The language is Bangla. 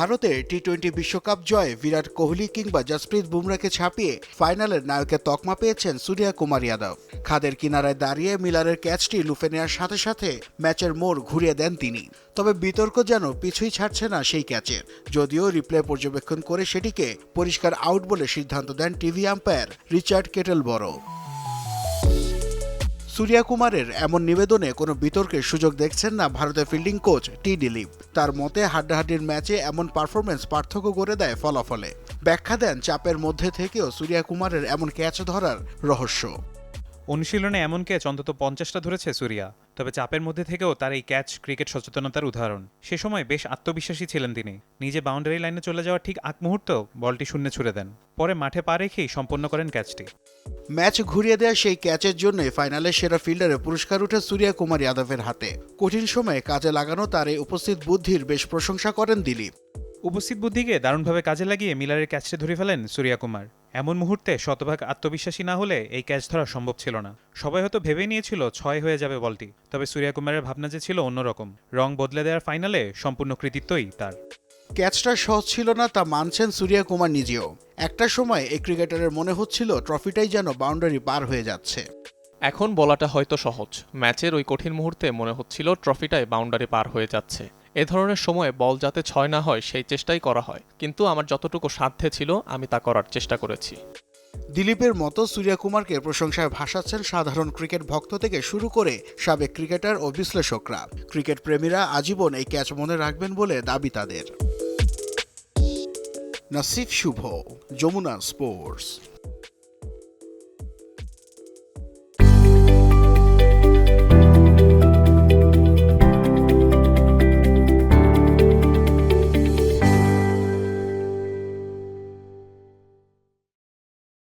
ভারতের টি টোয়েন্টি বিশ্বকাপ জয়ে বিরাট কোহলি কিংবা জসপ্রীত বুমরাকে ছাপিয়ে ফাইনালের নায়কের তকমা পেয়েছেন সূর্যা কুমার যাদব। খাদের কিনারায় দাঁড়িয়ে মিলারের ক্যাচটি লুফে নেওয়ার সাথে সাথে ম্যাচের মোড় ঘুরিয়ে দেন তিনি। তবে বিতর্ক যেন পিছুই ছাড়ছে না সেই ক্যাচের যদিও রিপ্লে পর্যবেক্ষণ করে সেটিকে পরিষ্কার আউট বলে সিদ্ধান্ত দেন TV umpire Richard Kettleborough Surya কুমারের এমন নিবেদনে কোনো বিতর্কের সুযোগ দেখছেন না ভারতের ফিল্ডিং কোচ টি দিলীপ তার মতে, হাড্ডাহাড্ডির ম্যাচে এমন পারফরমেন্স পার্থক্য করে দেয় ফলাফলে। ব্যাখ্যা দেন, চাপের মধ্যে থেকেও সূর্যা কুমারের এমন ক্যাচ ধরার রহস্য। অনুশীলনে এমন ক্যাচ অন্তত পঞ্চাশটা ধরেছে সুরিয়া। তবে চাপের মধ্যে থেকেও তার এই ক্যাচ ক্রিকেট সচেতনতার উদাহরণ। সে সময় বেশ আত্মবিশ্বাসী ছিলেন তিনি। নিজে বাউন্ডারি লাইনে চলে যাওয়ার ঠিক আগ মুহূর্ত বলটি শূন্যে ছুড়ে দেন। পরে মাঠে পা রেখেই সম্পন্ন করেন ক্যাচটি ম্যাচ ঘুরিয়ে দেওয়া সেই ক্যাচের জন্যই ফাইনালে সেরা ফিল্ডারে পুরস্কার উঠে সূর্যা কুমার যাদবের হাতে। কঠিন সময়ে কাজে লাগানো তার এই উপস্থিত বুদ্ধির বেশ প্রশংসা করেন দিলীপ। উপস্থিত বুদ্ধিকে দারুণভাবে কাজে লাগিয়ে মিলারের ক্যাচটি ধরে ফেলেন সূর্যা কুমার। এমন মুহূর্তে শতভাগ আত্মবিশ্বাসী না হলে এই ক্যাচ ধরা সম্ভব ছিল না। সবাই হয়তো ভেবে নিয়েছিল ছয় হয়ে যাবে বলটি তবে সূর্যা কুমারের ভাবনা যে ছিল অন্যরকম। রং বদলে দেওয়ার ফাইনালে সম্পূর্ণ কৃতিত্বই তার। ক্যাচটা সহজ ছিল না তা মানছেন সূর্যা কুমার নিজেও। একটা সময় এই ক্রিকেটারের মনে হচ্ছিল ট্রফিটাই যেন বাউন্ডারি পার হয়ে যাচ্ছে। এখন বলাটা হয়তো সহজ। ম্যাচের ওই কঠিন মুহূর্তে মনে হচ্ছিল ট্রফিটাই বাউন্ডারি পার হয়ে যাচ্ছে। এ ধরনের সময়ে বল যাতে ছয় না হয়, সেই চেষ্টাই করা হয়। কিন্তু আমার যতটুকু সাধ্যে ছিল, আমি তা করার চেষ্টা করেছি। দিলীপের মতো সূর্যা কুমারকে প্রশংসায় ভাসাচ্ছেন সাধারণ ক্রিকেট ভক্ত থেকে শুরু করে সাবেক ক্রিকেটার ও বিশ্লেষকরা। ক্রিকেট প্রেমীরা আজীবন এই ক্যাচ মনে রাখবেন বলে দাবি তাদের। নাসিফ শুভ, যমুনা স্পোর্টস।